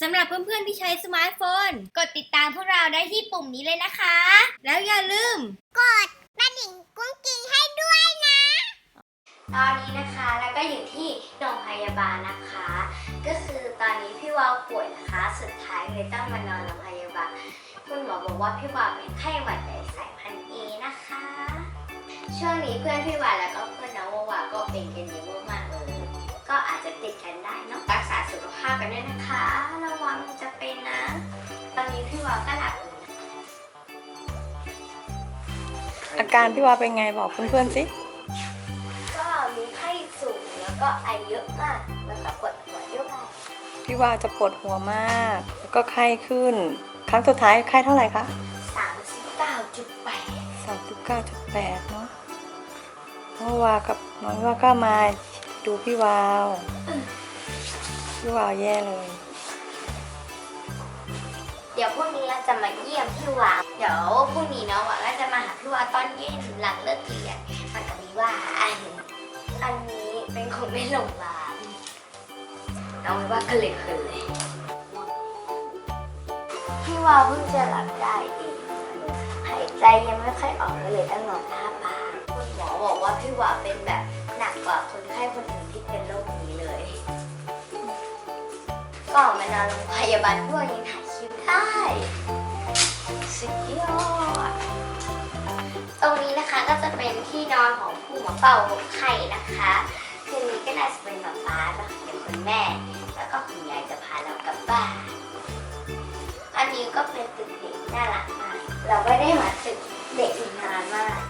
สำหรับเพื่อนๆที่ใช้สมาร์ทโฟน กดติดตามพวกเราได้ที่ปุ่มนี้เลยนะคะ แล้วอย่าลืม กดกระดิ่งกุ้งกิ้งให้ด้วยนะ ตอนนี้นะคะแล้วก็อยู่ที่โรงพยาบาลนะคะ ก็คือตอนนี้พี่วาวป่วยนะคะ สุดท้ายเลยต้องมานอนโรงพยาบาลคุณหมอบอกว่าพี่วาวเป็นไข้หวัดใหญ่สายพันธุ์เอนะคะ ช่วงนี้เพื่อนพี่วาวแล้วก็เพื่อนน้องวาวาก็เป็นกันเยอะมากๆเลยก็อ จจะติดกันได้เนอะรักษาสุขภาพกันด้วยนะคะ ระวังจะเป็นนะ ตอนนี้พี่วาวก็หลับอยู่นะอาการพี่ว่าเป็นไงบอกเพื่อนๆสิ ก็มีไข้สูงแล้วก็ไอเยอะมากแล้วก็ปวดหัวเยอะมากพี่ว่าจะปวดหัวมาก แล้วก็ไข้ขึ้น ครั้งสุดท้ายไข้เท่าไหร่คะสามสิบเก้าจุดแปดสามสิบเก้าจุดแปดเนาะเมื่อวานกับน้องว่าก็มา ดูพี่วาว พี่วาวแย่เลย เดี๋ยวพรุ่งนี้เราจะมาเยี่ยมพี่วาวเดี๋ยวพรุ่งนี้เนาะวาก็จะมาหาพี่วาวตอนเย็นหลังเลิกเรียนมันกับพี่ว่าอันอันนี้เป็นคนไม่หลงร้านน้องว่าก็เลยเคยเลยพี่วาวเพิ่งจะหลับได้เองหายใจยังไม่ค่อยออกเลยต้องนอนหน้าปากคุณหมอบอกว่าพี่วาวเป็นแบบ ก็มานอนโรงพยาบาลด้วยยังถ่ายคลิปได้ สุดยอด ตรงนี้นะคะก็จะเป็นที่นอนของผู้หมอเป่าไข่นะคะคืนนี้ก็น่าจะเป็นหมอฟ้านะคะเป็นคุณแม่ แล้วก็คุณยายจะพาเรากลับบ้าน อันนี้ก็เป็นตึกเด็กน่ารักมาก เราไม่ได้มาตึกเด็กนานมาก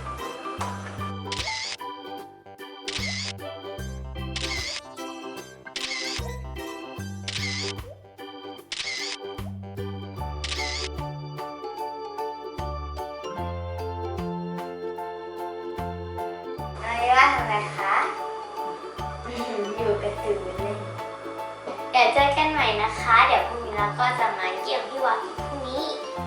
นายว่าทำไงคะอยู่กระตือรือร้นเดี๋ยวเจอกันใหม่นะคะ เดี๋ยวพรุ่งนี้เราก็จะมาเยี่ยมพี่วาอีกพรุ่งนี้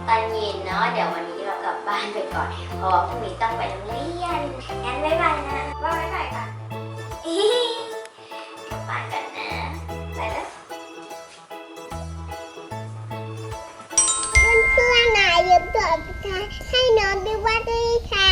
ตอนเย็นเนาะเดี๋ยววันนี้เรากลับบ้านไปก่อน เพราะว่าพรุ่งนี้ต้องไปโรงเรียนงั้นบ๊ายบายนะบ๊ายบายค่ะอีกลับบ้านกันนะไปแล้วเพื่อนๆนะยืมติดตามให้น้องด้วยว่าด้วยค่ะ